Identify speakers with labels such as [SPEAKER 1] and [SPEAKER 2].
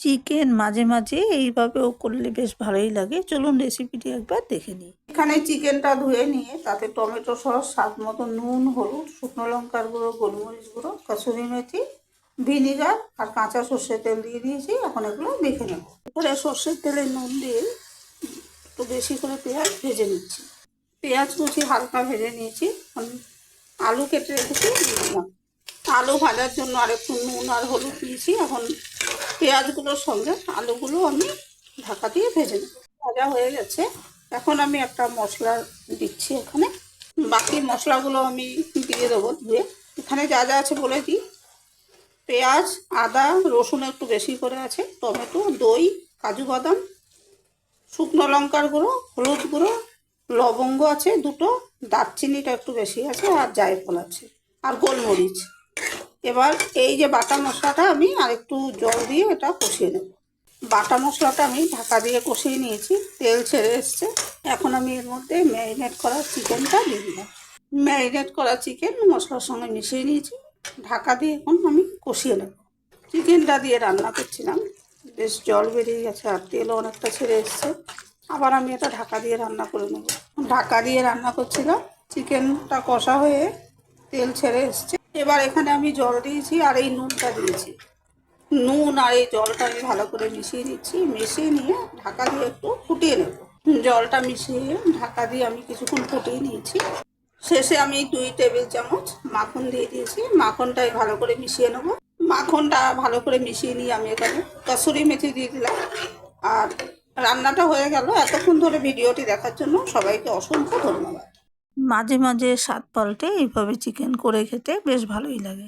[SPEAKER 1] Chicken মাঝে মাঝে এইভাবেও করলে বেশ ভালোই লাগে। চলুন রেসিপিটি একবার দেখে নিই।
[SPEAKER 2] এখানে চিকেনটা ধুয়ে নিয়ে, তাতে টমেটো সস স্বাদ মতো নুন, হলুদ, শুকনো লঙ্কার গুঁড়ো, গোলমরিচ গুঁড়ো, কসুরি মেথি ভিনিগার আর কাঁচা সর্ষের তেল দিয়ে দিয়েছি। এখন এগুলো মেখে নেব। এবারে সর্ষের তেলে নুন দিয়ে একটু বেশি করে পেঁয়াজ ভেজে নিচ্ছি। পেঁয়াজ কুচি হালকা ভেজে নিয়েছি। আলু কেটে রেখেছি দিলাম। আলু ভাজার জন্য আর একটু নুন আর হলুদ দিয়েছি। এখন পেঁয়াজগুলোর সঙ্গে আলুগুলো আমি ঢাকা দিয়ে ভেজে নেব। ভাজা হয়ে গেছে। এখন আমি একটা মশলা দিচ্ছি এখানে। বাকি মশলাগুলো আমি দিয়ে দেবো ধুয়ে। এখানে যা যা আছে বলে দিই। পেঁয়াজ, আদা, রসুন একটু বেশি করে আছে। টমেটো, দই, কাজু বাদাম, শুকনো লঙ্কার গুঁড়ো, হলুদ গুঁড়ো, লবঙ্গ আছে দুটো, দারচিনিটা একটু বেশি আছে আর জায়ফল আছে। আর গোলমরিচ। এবার এই যে বাটা মশলাটা আমি আর একটু জল দিয়ে এটা কষিয়ে নেব। বাটা মশলাটা আমি ঢাকা দিয়ে কষিয়ে নিয়েছি, তেল ছেড়ে এসছে। এখন আমি এর মধ্যে ম্যারিনেট করা চিকেনটা দিয়ে দিলাম। ম্যারিনেট করা চিকেন মশলার সঙ্গে মিশিয়ে নিয়েছি। ঢাকা দিয়ে এখন আমি কষিয়ে নেব। চিকেনটা দিয়ে রান্না করছিলাম। বেশ জল বেরিয়ে গেছে আর তেলও অনেকটা ছেড়ে এসছে। আবার আমি এটা ঢাকা দিয়ে রান্না করে নেব। ঢাকা দিয়ে রান্না করছিলাম। চিকেনটা কষা হয়ে তেল ছেড়ে এসছে। এবার এখানে আমি জল দিয়েছি আর এই নুনটা দিয়েছি। নুন আর এই জলটা আমি ভালো করে মিশিয়ে নিচ্ছি। মিশিয়ে নিয়ে ঢাকা দিয়ে একটু ফুটিয়ে নেব। জলটা মিশিয়ে ঢাকা দিয়ে আমি কিছুক্ষণ ফুটিয়ে নিয়েছি। শেষে আমি দুই টেবিল চামচ মাখন দিয়ে দিয়েছি। মাখনটা আমি ভালো করে মিশিয়ে নেব। মাখনটা ভালো করে মিশিয়ে নিয়ে আমি এখানে কসুরি মেথি দিয়ে দিলাম। আর রান্নাটা হয়ে গেল। এতক্ষণ ধরে ভিডিওটি দেখার জন্য সবাইকে অসংখ্য ধন্যবাদ।
[SPEAKER 1] মাঝে মাঝে স্বাদ পাল্টে এইভাবে চিকেন করে খেতে বেশ ভালোই লাগে।